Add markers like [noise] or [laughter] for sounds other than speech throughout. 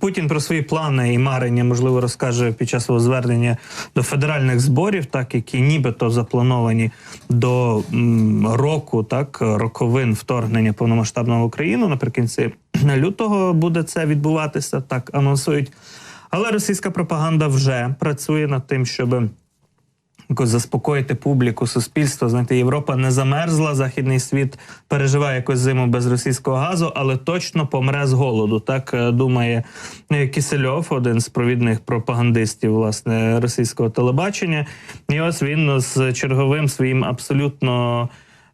Путін про свої плани і марення можливо розкаже під час свого звернення до федеральних зборів, так які нібито заплановані до року, так роковин вторгнення повномасштабного в Україну. Наприкінці [clears throat] лютого буде це відбуватися. Так анонсують. Але російська пропаганда вже працює над тим, щоб якось заспокоїти публіку, суспільство. Знаєте, Європа не замерзла, західний світ переживає якусь зиму без російського газу, але точно помре з голоду. Так е, думає е, Кісельов, один з провідних пропагандистів власне російського телебачення. І ось він з черговим своїм абсолютно.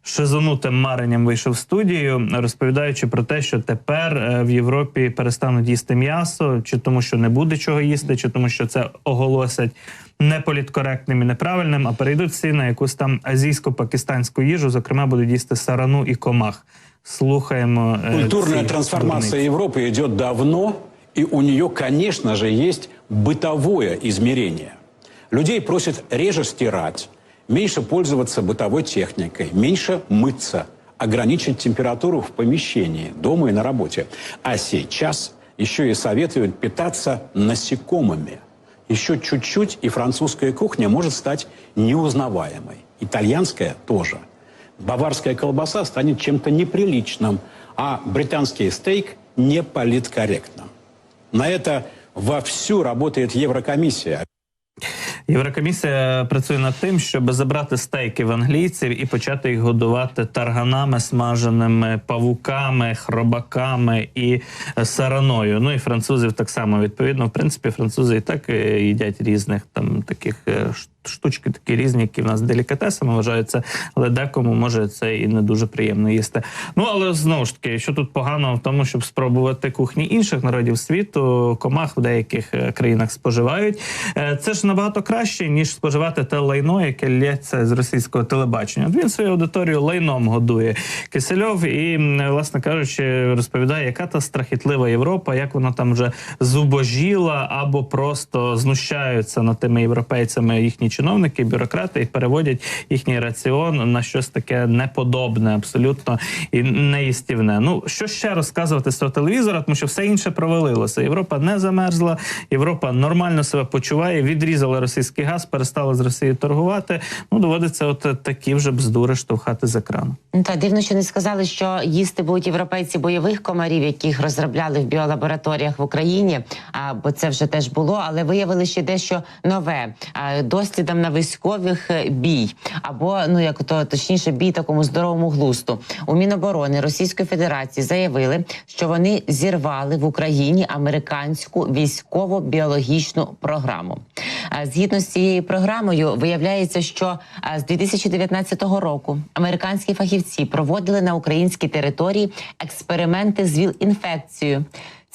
Шизонутим маренням вийшов в студію, розповідаючи про те, що тепер е, в Європі перестануть їсти м'ясо, чи тому, що не буде чого їсти, чи тому, що це оголосять неполіткоректним і неправильним, а перейдуть всі на якусь там азійсько-пакистанську їжу. Зокрема, будуть їсти сарану і комах. Слухаємо е, Культурная трансформация. Европы идет давно, и у нее, конечно же, есть бытовое измерение. Людей просят реже стирать, меньше пользоваться бытовой техникой, меньше мыться, ограничить температуру в помещении, дома и на работе. А сейчас еще и советуют питаться насекомыми. Еще чуть-чуть, и французская кухня может стать неузнаваемой. Итальянская тоже. Баварская колбаса станет чем-то неприличным, а британский стейк неполиткорректным. На это вовсю работает Еврокомиссия. Єврокомісія працює над тим, щоб забрати стейки в англійців і почати їх годувати тарганами, смаженими павуками, хробаками і е, сараною. Ну і французів так само відповідно. В принципі, французи і так е, їдять різних там таких е, ш- штучки, такі різні, які в нас делікатесами вважаються, але декому може це і не дуже приємно їсти. Ну але знову ж таки, що тут погано в тому, щоб спробувати кухні інших народів світу, комах в деяких е, країнах споживають. Е, Це ж набагато краще ніж споживати те лайно, яке лється з російського телебачення. Він свою аудиторію лайном годує Кисельов і, власне кажучи, розповідає, яка та страхітлива Європа, як вона там вже зубожіла або просто знущаються над тими європейцями їхні чиновники, бюрократи і переводять їхній раціон на щось таке неподобне, абсолютно і неїстівне. Ну що ще розказувати з цього телевізора, тому що все інше провалилося. Європа не замерзла, Європа нормально себе почуває, відрізала російський газ, перестала з Росією торгувати. Ну доводиться, от такі вже бздури штовхати з екрану. Ну, Та дивно, що не сказали, що їсти будуть європейці бойових комарів, яких розробляли в біолабораторіях в Україні. А бо це вже теж було, але виявили ще дещо нове а, дослідам на військових е, бій, або ну як то точніше бій такому здоровому глусту. У Міноборони Російської Федерації заявили, що вони зірвали в Україні американську військово-біологічну програму. Згідно з цією програмою, виявляється, що а, з 2019 року американські фахівці проводили на українській території експерименти з ВІЛ-інфекцією.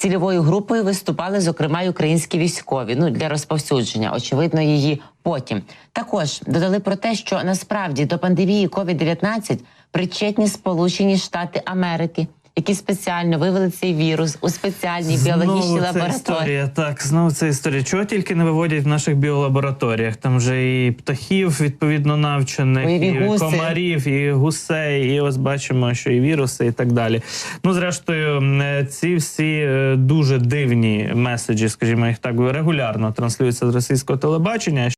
Цільовою групою виступали, зокрема, й українські військові. Ну для розповсюдження, очевидно, її потім. Також додали про те, що насправді до пандемії COVID-19 причетні Сполучені Штати Америки, які спеціально вивели цей вірус у спеціальній біологічній ця лабораторії. історія. Так, знову ця історія. Чого тільки не виводять в наших біолабораторіях? Там вже і птахів відповідно навчених, Ой, і гуси. комарів, і гусей, і ось бачимо, що і віруси, і так далі. Ну, зрештою, е, ці всі е, дуже дивні меседжі, скажімо, їх так регулярно транслюються з російського телебачення.